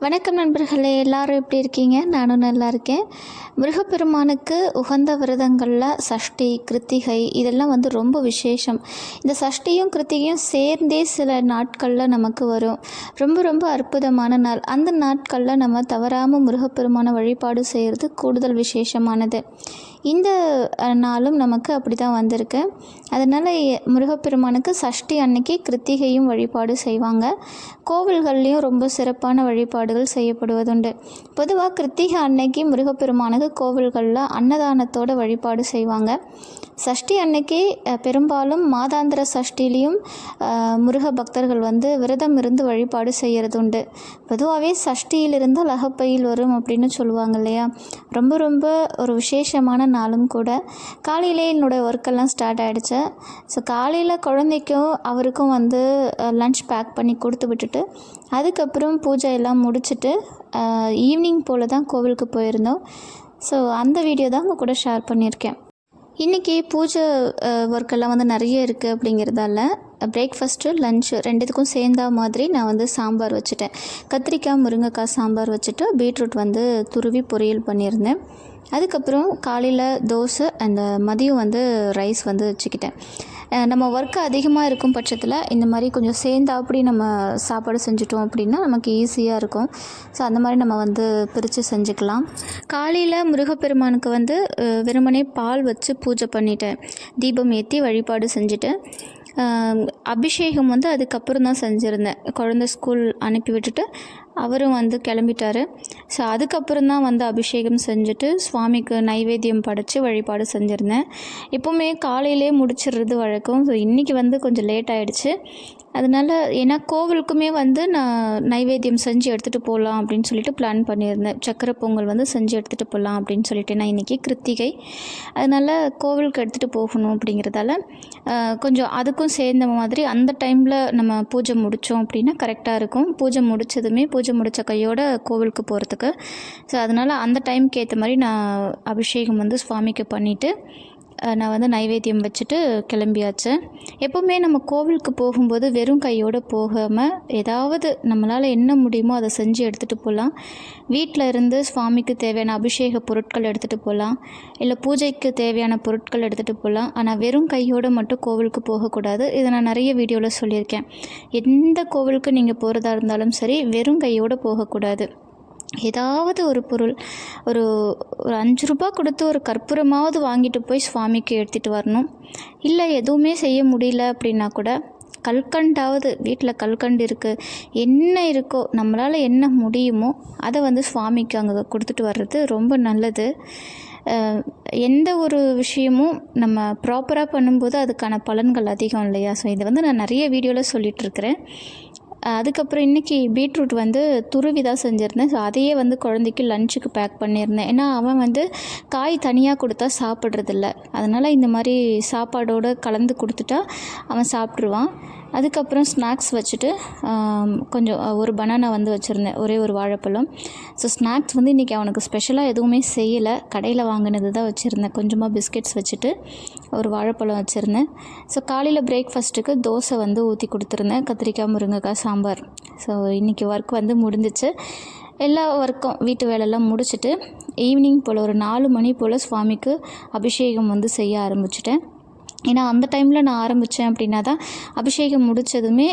வணக்கம் நண்பர்களே எல்லாரும் எப்படி இருக்கீங்க? நானும் நல்லா இருக்கேன். முருகப்பெருமானுக்கு உகந்த விரதங்களில் சஷ்டி கிருத்திகை இதெல்லாம் வந்து ரொம்ப விசேஷம். இந்த சஷ்டியும் கிருத்திகையும் சேர்ந்தே சில நாட்களில் நமக்கு வரும். ரொம்ப ரொம்ப அற்புதமான நாள். அந்த நாட்களில் நம்ம தவறாமல் முருகப்பெருமான வழிபாடு செய்கிறது கூடுதல் விசேஷமானது. இந்த நாளும் நமக்கு அப்படி தான் வந்திருக்கு. அதனால் எ- முருகப்பெருமானுக்கு சஷ்டி அன்னைக்கு கிருத்திகையும் வழிபாடு செய்வாங்க. கோவில்கள்லேயும் ரொம்ப சிறப்பான வழிபாடு வழிபாடுகள் செய்யப்படுவதுண்டு. பொதுவாக கிருத்திகை அன்னைக்கு முருகப்பெருமானுக்கு கோவில்களில் அன்னதானத்தோட வழிபாடு செய்வாங்க. சஷ்டி அன்னைக்கு பெரும்பாலும் மாதாந்திர சஷ்டிலையும் முருக பக்தர்கள் வந்து விரதம் இருந்து வழிபாடு செய்கிறது உண்டு பொதுவாகவே சஷ்டியிலிருந்து லகப்பையில் வரும் அப்படின்னு சொல்லுவாங்க இல்லையா? ரொம்ப ரொம்ப ஒரு விசேஷமான நாளும் கூட. காலையிலே என்னோடய ஒர்க்கெல்லாம் ஸ்டார்ட் ஆகிடுச்சு ஸோ காலையில் குழந்தைக்கும் அவருக்கும் வந்து லன்ச் பேக் பண்ணி கொடுத்து விட்டுட்டு அதுக்கப்புறம் பூஜை எல்லாம் முடிச்சுட்டு ஈவினிங் போல் தான் கோவிலுக்கு போயிருந்தோம். ஸோ அந்த வீடியோ தான் உங்கள் கூட ஷேர் பண்ணியிருக்கேன். இன்றைக்கி பூஜை ஒர்க்கெல்லாம் வந்து நிறைய இருக்குது அப்படிங்கிறதால பிரேக்ஃபாஸ்ட்டு லஞ்சு ரெண்டுத்துக்கும் சேர்ந்தா மாதிரி நான் வந்து சாம்பார் வச்சுட்டேன். கத்திரிக்காய் முருங்கைக்காய் சாம்பார் வச்சுட்டு பீட்ரூட் வந்து துருவி பொரியல் பண்ணியிருந்தேன். அதுக்கப்புறம் காலையில் தோசை அந்த மதியம் வந்து ரைஸ் வந்து வச்சுக்கிட்டேன். நம்ம ஒர்க்கு அதிகமாக இருக்கும் பட்சத்தில் இந்த மாதிரி கொஞ்சம் சேர்ந்தா அப்படி நம்ம சாப்பாடு செஞ்சுட்டோம் அப்படின்னா நமக்கு ஈஸியாக இருக்கும். ஸோ அந்த மாதிரி நம்ம வந்து பிரித்து செஞ்சுக்கலாம். காலையில் முருகப்பெருமானுக்கு வந்து வெறுமனே பால் வச்சு பூஜை பண்ணிட்டேன். தீபம் ஏற்றி வழிபாடு செஞ்சுட்டேன். அபிஷேகம் வந்து அதுக்கப்புறம் தான் செஞ்சுருந்தேன். குழந்த ஸ்கூல் அனுப்பி விட்டுட்டு அவரும் வந்து கிளம்பிட்டாரு. ஸோ அதுக்கப்புறம் தான் வந்து அபிஷேகம் செஞ்சுட்டு சுவாமிக்கு நைவேத்தியம் படைத்து வழிபாடு செஞ்சுருந்தேன். எப்போவுமே காலையிலே முடிச்சிடுறது வழக்கம். ஸோ இன்றைக்கி வந்து கொஞ்சம் லேட் ஆகிடுச்சு அதனால ஏன்னா கோவிலுக்குமே வந்து நான் நைவேத்தியம் செஞ்சு எடுத்துகிட்டு போகலாம் அப்படின்னு சொல்லிட்டு பிளான் பண்ணியிருந்தேன். சக்கரை பொங்கல் வந்து செஞ்சு எடுத்துகிட்டு போகலாம் அப்படின்னு சொல்லிட்டு. நான் இன்றைக்கி கிருத்திகை. அதனால் கோவிலுக்கு எடுத்துகிட்டு போகணும் அப்படிங்கிறதால கொஞ்சம் அதுக்கும் சேர்ந்த மாதிரி அந்த டைமில் நம்ம பூஜை முடித்தோம் அப்படின்னா கரெக்டாக இருக்கும். பூஜை முடித்ததுமே பூஜை முடித்த கையோட கோவிலுக்கு போகிறதுக்கு ஸோ அதனால் அந்த டைம்க்கு ஏற்ற மாதிரி நான் அபிஷேகம் வந்து சுவாமிக்கு பண்ணிவிட்டு நான் வந்து நைவேத்தியம் வச்சுட்டு கிளம்பியாச்சு. எப்போவுமே நம்ம கோவிலுக்கு போகும்போது வெறும் கையோடு போகாமல் ஏதாவது நம்மளால் என்ன முடியுமோ அதை செஞ்சு எடுத்துகிட்டு போகலாம் வீட்டில் இருந்து சுவாமிக்கு தேவையான அபிஷேக பொருட்கள் எடுத்துகிட்டு போகலாம் இல்லை பூஜைக்கு தேவையான பொருட்கள் எடுத்துகிட்டு போகலாம் ஆனால் வெறும் கையோடு மட்டும் கோவிலுக்கு போகக்கூடாது. இதை நான் நிறைய வீடியோவில் சொல்லியிருக்கேன். எந்த கோவிலுக்கு நீங்கள் போகிறதா இருந்தாலும் சரி வெறும் கையோடு போகக்கூடாது. ஏதாவது ஒரு பொருள் ஒரு ஒரு அஞ்சு ரூபா கொடுத்து ஒரு கற்பூரமாவது வாங்கிட்டு போய் சுவாமிக்கு எடுத்துகிட்டு வரணும். இல்லை எதுவுமே செய்ய முடியல அப்படின்னா கூட கல்கண்டாவது வீட்டில் கல்கண்டு இருக்குது என்ன இருக்கோ நம்மளால் என்ன முடியுமோ அதை வந்து சுவாமிக்கு அங்கே கொடுத்துட்டு வர்றது ரொம்ப நல்லது. எந்த ஒரு விஷயமும் நம்ம ப்ராப்பராக பண்ணும்போது அதுக்கான பலன்கள் அதிகம் இல்லையா? ஸோ இதை வந்து நான் நிறைய வீடியோவில் சொல்லிகிட்ருக்கிறேன் அதுக்கப்புறம் இன்றைக்கி பீட்ரூட் வந்து துருவி தான் செஞ்சுருந்தேன். ஸோ அதையே வந்து குழந்தைக்கு லஞ்சுக்கு பேக் பண்ணியிருந்தேன். ஏன்னா அவன் வந்து காய் தனியாக கொடுத்தா சாப்பிட்றதில்ல. அதனால் இந்த மாதிரி சாப்பாடோடு கலந்து கொடுத்துட்டா அவன் சாப்பிட்ருவான் அதுக்கப்புறம் ஸ்நாக்ஸ் வச்சுட்டு கொஞ்சம் ஒரு பனானா வந்து வச்சுருந்தேன். ஒரே ஒரு வாழைப்பழம். ஸோ ஸ்நாக்ஸ் வந்து இன்றைக்கி அவனுக்கு ஸ்பெஷலாக எதுவுமே செய்யலை. கடையில் வாங்கினது தான் வச்சுருந்தேன். கொஞ்சமாக பிஸ்கெட்ஸ் வச்சுட்டு ஒரு வாழைப்பழம் வச்சுருந்தேன். ஸோ காலையில் பிரேக்ஃபாஸ்ட்டுக்கு தோசை வந்து ஊற்றி கொடுத்துருந்தேன். கத்திரிக்காய் முருங்கைக்காய் சாம்பார். ஸோ இன்றைக்கி ஒர்க் வந்து முடிஞ்சிச்சு. எல்லா ஒர்க்கும் வீட்டு வேலையெல்லாம் முடிச்சுட்டு ஈவினிங் போல் ஒரு நாலு மணி போல் சுவாமிக்கு அபிஷேகம் வந்து செய்ய ஆரம்பிச்சிட்டேன். ஏன்னா அந்த டைமில் நான் ஆரம்பித்தேன் அப்படின்னா தான் அபிஷேகம் முடித்ததுமே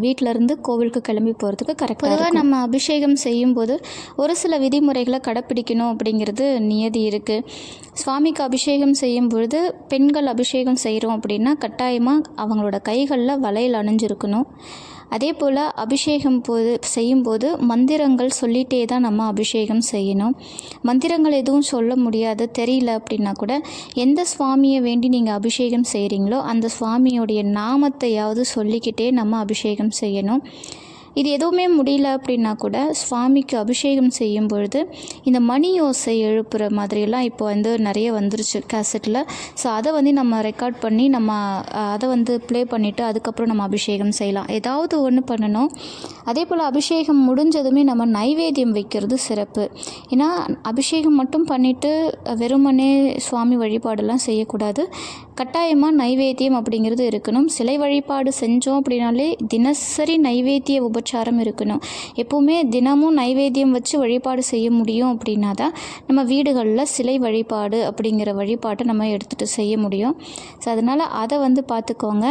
வீட்டிலேருந்து கோவிலுக்கு கிளம்பி போகிறதுக்கு கரெக்டாக பொதுவாக நம்ம அபிஷேகம் செய்யும்போது ஒரு சில விதிமுறைகளை கடைப்பிடிக்கணும் அப்படிங்கிறது நியதி இருக்குது சுவாமிக்கு அபிஷேகம் செய்யும் பொழுது பெண்கள் அபிஷேகம் செய்கிறோம் அப்படின்னா கட்டாயமாக அவங்களோட கைகளில் வளையல் அணிஞ்சிருக்கணும். அதே போல் அபிஷேகம் போது செய்யும்போது மந்திரங்கள் சொல்லிகிட்டே தான் நம்ம அபிஷேகம் செய்யணும். மந்திரங்கள் எதுவும் சொல்ல முடியாது தெரியல அப்படின்னா கூட எந்த சுவாமியை வேண்டி நீங்கள் அபிஷேகம் செய்கிறீங்களோ அந்த சுவாமியோடைய நாமத்தையாவது சொல்லிக்கிட்டே நம்ம அபிஷேகம் செய்யணும். இது எதுவுமே முடியல அப்படின்னா கூட சுவாமிக்கு அபிஷேகம் செய்யும் பொழுது இந்த மணி ஓசை எழுப்புகிற மாதிரியெல்லாம் இப்போ வந்து நிறைய வந்துருச்சு கேசட்டில் ஸோ அதை வந்து நம்ம ரெக்கார்ட் பண்ணி நம்ம அதை வந்து ப்ளே பண்ணிவிட்டு அதுக்கப்புறம் நம்ம அபிஷேகம் செய்யலாம். ஏதாவது ஒன்று பண்ணணும். அதே போல் அபிஷேகம் முடிஞ்சதுமே நம்ம நைவேத்தியம் வைக்கிறது சிறப்பு. ஏன்னா அபிஷேகம் மட்டும் பண்ணிவிட்டு வெறுமனே சுவாமி வழிபாடெல்லாம் செய்யக்கூடாது. கட்டாயமாக நைவேத்தியம் அப்படிங்கிறது இருக்கணும். சிலை வழிபாடு செஞ்சோம் அப்படின்னாலே தினசரி நைவேத்திய உபச்சாரம் இருக்கணும். எப்போவுமே தினமும் நைவேத்தியம் வச்சு வழிபாடு செய்ய முடியும் அப்படின்னா தான் நம்ம வீடுகளில் சிலை வழிபாடு அப்படிங்கிற வழிபாட்டை நம்ம எடுத்துகிட்டு செய்ய முடியும். ஸோ அதனால் அதை வந்து பார்த்துக்கோங்க.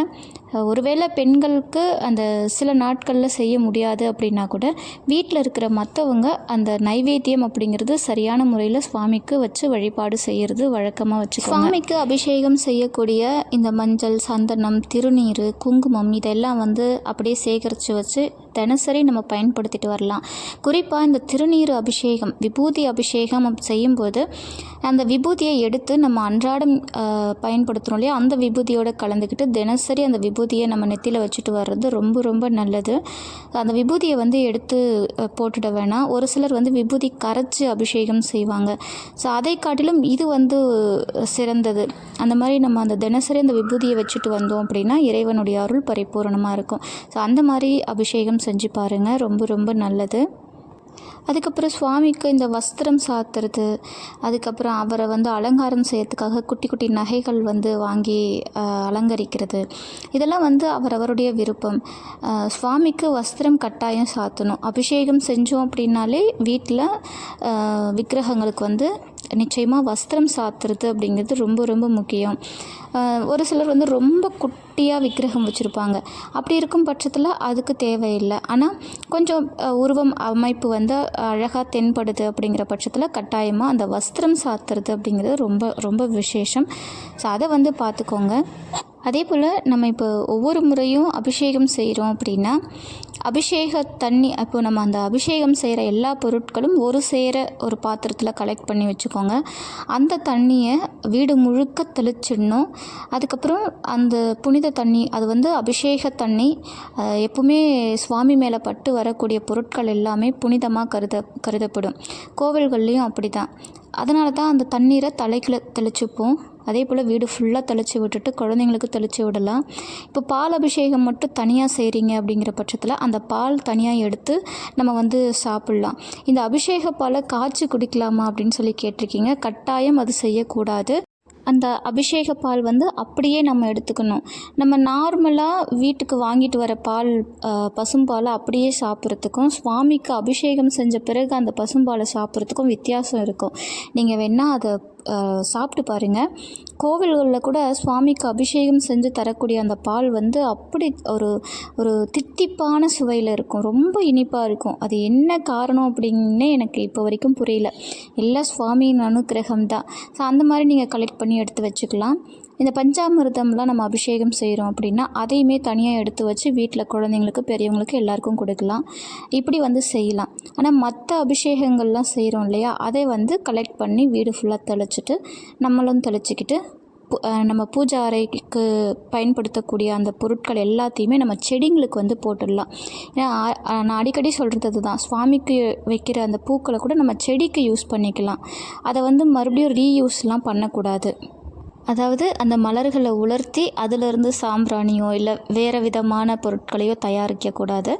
ஒருவேளை பெண்களுக்கு அந்த சில நாட்களில் செய்ய முடியாது அப்படின்னா கூட வீட்டில் இருக்கிற மற்றவங்க அந்த நைவேத்தியம் அப்படிங்கிறது சரியான முறையில் சுவாமிக்கு வச்சு வழிபாடு செய்கிறது வழக்கமாக வச்சு சுவாமிக்கு அபிஷேகம் செய்யக்கூடிய இந்த மஞ்சள் சந்தனம் திருநீர் குங்குமம் இதெல்லாம் வந்து அப்படியே சேகரித்து வச்சு தினசரி நம்ம பயன்படுத்திட்டு வரலாம். குறிப்பாக இந்த திருநீர் அபிஷேகம் விபூதி அபிஷேகம் செய்யும்போது அந்த விபூதியை எடுத்து நம்ம அன்றாடம் பயன்படுத்துகிறோம் இல்லையா? அந்த விபூதியோடு கலந்துக்கிட்டு தினசரி அந்த விபூதியை நம்ம நெத்தியில் வச்சுட்டு வர்றது ரொம்ப ரொம்ப நல்லது. அந்த விபூதியை வந்து எடுத்து போட்டுட வேணாம். ஒரு சிலர் வந்து விபூதி கரைச்சி அபிஷேகம் செய்வாங்க. ஸோ அதை காட்டிலும் இது வந்து சிறந்தது. அந்த மாதிரி நம்ம அந்த தினசரி அந்த விபூதியை வச்சுட்டு வந்தோம் அப்படின்னா இறைவனுடைய அருள் பரிபூரணமாக இருக்கும். ஸோ அந்த மாதிரி அபிஷேகம் செஞ்சு பாருங்கள் ரொம்ப ரொம்ப நல்லது. அதுக்கப்புறம் சுவாமிக்கு இந்த வஸ்திரம் சாத்துறது அதுக்கப்புறம் அவரை வந்து அலங்காரம் செய்யறதுக்காக குட்டி குட்டி நகைகள் வந்து வாங்கி அலங்கரிக்கிறது. இதெல்லாம் வந்து அவரவருடைய விருப்பம். சுவாமிக்கு வஸ்திரம் கட்டாயம் சாத்தணும். அபிஷேகம் செஞ்சோம் அப்படின்னாலே வீட்டில் விக்கிரகங்களுக்கு வந்து நிச்சயமாக வஸ்திரம் சாத்துறது அப்படிங்கிறது ரொம்ப ரொம்ப முக்கியம். ஒரு சிலர் வந்து ரொம்ப குட்டியாக விக்கிரகம் வச்சுருப்பாங்க. அப்படி இருக்கும் பட்சத்தில் அதுக்கு தேவையில்லை. ஆனால் கொஞ்சம் உருவம் அமைப்பு வந்து அழகாக தென்படுது அப்படிங்கிற பட்சத்தில் கட்டாயமாக அந்த வஸ்திரம் சாத்துறது அப்படிங்கிறது ரொம்ப ரொம்ப விசேஷம். ஸோ அதை வந்து பார்த்துக்கோங்க அதே போல் நம்ம இப்போ ஒவ்வொரு முறையும் அபிஷேகம் செய்கிறோம் அப்படின்னா அபிஷேக தண்ணி அப்போ நம்ம அந்த அபிஷேகம் செய்கிற எல்லா பொருட்களும் ஒரு சேர ஒரு பாத்திரத்தில் கலெக்ட் பண்ணி வச்சுக்கோங்க. அந்த தண்ணியை வீடு முழுக்க தெளிச்சிடணும். அதுக்கப்புறம் அந்த புனித தண்ணி அது வந்து அபிஷேக தண்ணி எப்பவுமே சுவாமி மேலே பட்டு வரக்கூடிய பொருட்கள் எல்லாமே புனிதமாக கருத கருதப்படும். கோவில்கள்லேயும் அப்படி தான் அதனால தான் அந்த தண்ணீரை தலைக்குள்ள தெளிச்சுப்போம். அதே போல் வீடு ஃபுல்லாக தெளித்து விட்டுட்டு குழந்தைங்களுக்கு தெளித்து விடலாம். இப்போ பால் அபிஷேகம் மட்டும் தனியாக செய்கிறீங்க அப்படிங்கிற பட்சத்தில் அந்த பால் தனியாக எடுத்து நம்ம வந்து சாப்பிட்லாம். இந்த அபிஷேக பாலை காய்ச்சி குடிக்கலாமா அப்படின்னு சொல்லி கேட்டிருக்கீங்க. கட்டாயம் அது செய்யக்கூடாது. அந்த அபிஷேக பால் வந்து அப்படியே நம்ம எடுத்துக்கணும். நம்ம நார்மலாக வீட்டுக்கு வாங்கிட்டு வர பால் பசும்பாலை அப்படியே சாப்பிட்றதுக்கும் சுவாமிக்கு அபிஷேகம் செஞ்ச பிறகு அந்த பசும்பாலை சாப்பிட்றதுக்கும் வித்தியாசம் இருக்கும். நீங்கள் வேணால் அதை சாப்பிட்டு பாருங்கள் கோவில்களில் கூட சுவாமிக்கு அபிஷேகம் செஞ்சு தரக்கூடிய அந்த பால் வந்து அப்படி ஒரு ஒரு தித்திப்பான சுவையில் இருக்கும். ரொம்ப இனிப்பாக இருக்கும். அது என்ன காரணம் அப்படின்னே எனக்கு இப்போ வரைக்கும் புரியல. எல்லாம் சுவாமியின் அனுக்கிரகம் தான். ஸோ அந்த மாதிரி நீங்கள் கலெக்ட் பண்ணி எடுத்து வச்சுக்கலாம். இந்த பஞ்சாமிர்தம்லாம் நம்ம அபிஷேகம் செய்கிறோம் அப்படின்னா அதையுமே தனியாக எடுத்து வச்சு வீட்டில் குழந்தைங்களுக்கு பெரியவங்களுக்கு எல்லாருக்கும் கொடுக்கலாம். இப்படி வந்து செய்யலாம். ஆனால் மற்ற அபிஷேகங்கள்லாம் செய்கிறோம் இல்லையா அதை வந்து கலெக்ட் பண்ணி வீடு ஃபுல்லாக தெளிச்சிட்டு நம்மளும் தெளிச்சிக்கிட்டு நம்ம பூஜை அறைக்கு பயன்படுத்தக்கூடிய அந்த பொருட்கள் எல்லாத்தையுமே நம்ம செடிங்களுக்கு வந்து போட்டுடலாம். ஏன்னா நான் அடிக்கடி சொல்கிறது அதுதான் சுவாமிக்கு வைக்கிற அந்த பூக்களை கூட நம்ம செடிக்கு யூஸ் பண்ணிக்கலாம். அதை வந்து மறுபடியும் ரீயூஸ்லாம் பண்ணக்கூடாது. அதாவது அந்த மலர்களை உலர்த்தி அதிலிருந்து சாம்பிராணியோ இல்லை வேறு விதமான பொருட்களையோ தயாரிக்கக்கூடாது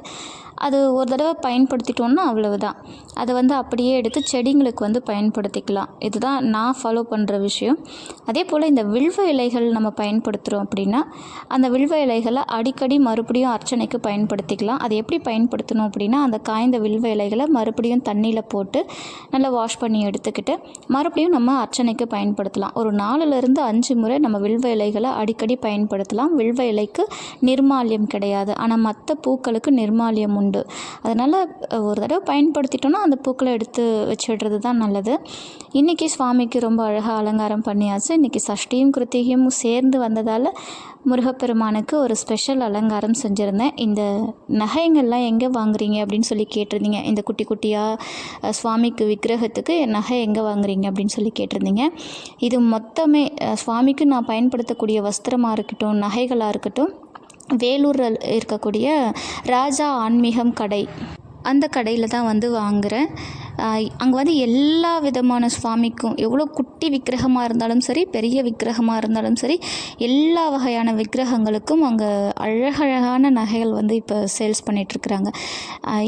அது ஒரு தடவை பயன்படுத்திட்டோன்னா அவ்வளவுதான். அதை வந்து அப்படியே எடுத்து செடிங்களுக்கு வந்து பயன்படுத்திக்கலாம். இதுதான் நான் ஃபாலோ பண்ணுற விஷயம். அதே போல் இந்த வில்வ இலைகள் நம்ம பயன்படுத்துகிறோம் அப்படின்னா அந்த வில்வ இலைகளை அடிக்கடி மறுபடியும் அர்ச்சனைக்கு பயன்படுத்திக்கலாம். அதை எப்படி பயன்படுத்தணும் அப்படின்னா அந்த காய்ந்த வில்வ இலைகளை மறுபடியும் தண்ணியில் போட்டு நல்லா வாஷ் பண்ணி எடுத்துக்கிட்டு மறுபடியும் நம்ம அர்ச்சனைக்கு பயன்படுத்தலாம். ஒரு நாலுலேருந்து அஞ்சு முறை நம்ம வில்வ இலைகளை அடிக்கடி பயன்படுத்தலாம். வில்வ இலைக்கு நிர்மாலியம் கிடையாது. ஆனால் மற்ற பூக்களுக்கு நிர்மால்யம் உண்டு. அதனால் ஒரு தடவை பயன்படுத்திட்டோன்னா அந்த பூக்களை எடுத்து வச்சிடுறது தான் நல்லது. இன்றைக்கி சுவாமிக்கு ரொம்ப அழகாக அலங்காரம் பண்ணியாச்சு. இன்றைக்கி சஷ்டியும் கிருத்திகையும் சேர்ந்து வந்ததால் முருகப்பெருமானுக்கு ஒரு ஸ்பெஷல் அலங்காரம் செஞ்சுருந்தேன். இந்த நகைங்கள்லாம் எங்கே வாங்குறீங்க அப்படின்னு சொல்லி கேட்டிருந்தீங்க. இந்த குட்டி குட்டியாக சுவாமிக்கு விக்கிரகத்துக்கு நகை எங்கே வாங்குறீங்க அப்படின்னு சொல்லி கேட்டிருந்தீங்க. இது மொத்தமே சுவாமிக்கு நான் பயன்படுத்தக்கூடிய வஸ்திரமாக இருக்கட்டும் நகைகளாக இருக்கட்டும் வேலூரில் இருக்கக்கூடிய ராஜா ஆன்மீகம் கடை. அந்த கடையில் தான் வந்து வாங்குகிறேன் அங்கே வந்து எல்லா விதமான சுவாமிக்கும் எவ்வளோ குட்டி விக்கிரகமாக இருந்தாலும் சரி பெரிய விக்கிரகமாக இருந்தாலும் சரி எல்லா வகையான விக்கிரகங்களுக்கும் அங்கே அழகழகான நகைகள் வந்து இப்போ சேல்ஸ் பண்ணிகிட்ருக்குறாங்க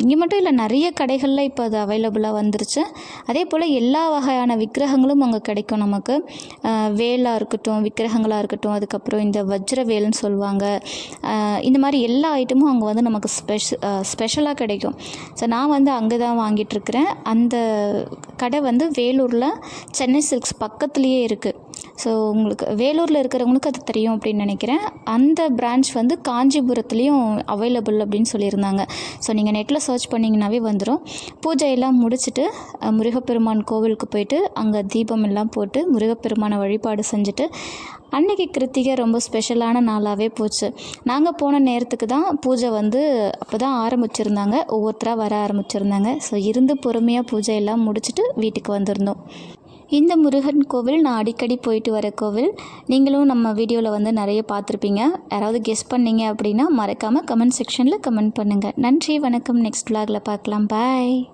இங்கே மட்டும் இல்லை நிறைய கடைகளில் இப்போ அது அவைலபிளாக வந்துருச்சு. அதே போல் எல்லா வகையான விக்கிரகங்களும் அங்கே கிடைக்கும் நமக்கு. வேலாக இருக்கட்டும் விக்கிரகங்களாக இருக்கட்டும் அதுக்கப்புறம் இந்த வஜ்ர வேல்னு சொல்லுவாங்க இந்த மாதிரி எல்லா ஐட்டமும் அங்கே வந்து நமக்கு ஸ்பெஷ ஸ்பெஷலாக கிடைக்கும். ஸோ நான் வந்து அங்கே தான் வாங்கிட்டுருக்கிறேன். அந்த கடை வந்து வேலூரில் சென்னை சில்க்ஸ் பக்கத்துலேயே இருக்குது ஸோ உங்களுக்கு வேலூரில் இருக்கிறவங்களுக்கு அது தெரியும் அப்படின்னு நினைக்கிறேன். அந்த பிரான்ச் வந்து காஞ்சிபுரத்துலேயும் அவைலபிள் அப்படின்னு சொல்லியிருந்தாங்க. ஸோ நீங்கள் நெட்டில் சர்ச் பண்ணிங்கனாவே வந்துடும் பூஜையெல்லாம் முடிச்சுட்டு முருகப்பெருமான் கோவிலுக்கு போயிட்டு அங்கே தீபம் எல்லாம் போட்டு முருகப்பெருமானை வழிபாடு செஞ்சுட்டு அன்னைக்கு கிருத்திகை ரொம்ப ஸ்பெஷலான நாளாகவே போச்சு. நாங்கள் போன நேரத்துக்கு தான் பூஜை வந்து அப்போ தான் ஆரம்பிச்சிருந்தாங்க. ஒவ்வொருத்தராக வர ஆரம்பிச்சிருந்தாங்க. ஸோ இருந்து பொறுமையாக பூஜை எல்லாம் முடிச்சுட்டு வீட்டுக்கு வந்திருந்தோம். இந்த முருகன் கோவில் நான் அடிக்கடி போயிட்டு வர கோவில். நீங்களும் நம்ம வீடியோவில் வந்து நிறைய பார்த்துருப்பீங்க. யாராவது கெஸ் பண்ணீங்க அப்படின்னா மறக்காமல் கமெண்ட் செக்ஷனில் கமெண்ட் பண்ணுங்கள் நன்றி வணக்கம். நெக்ஸ்ட் விலாகில் பார்க்கலாம். பாய்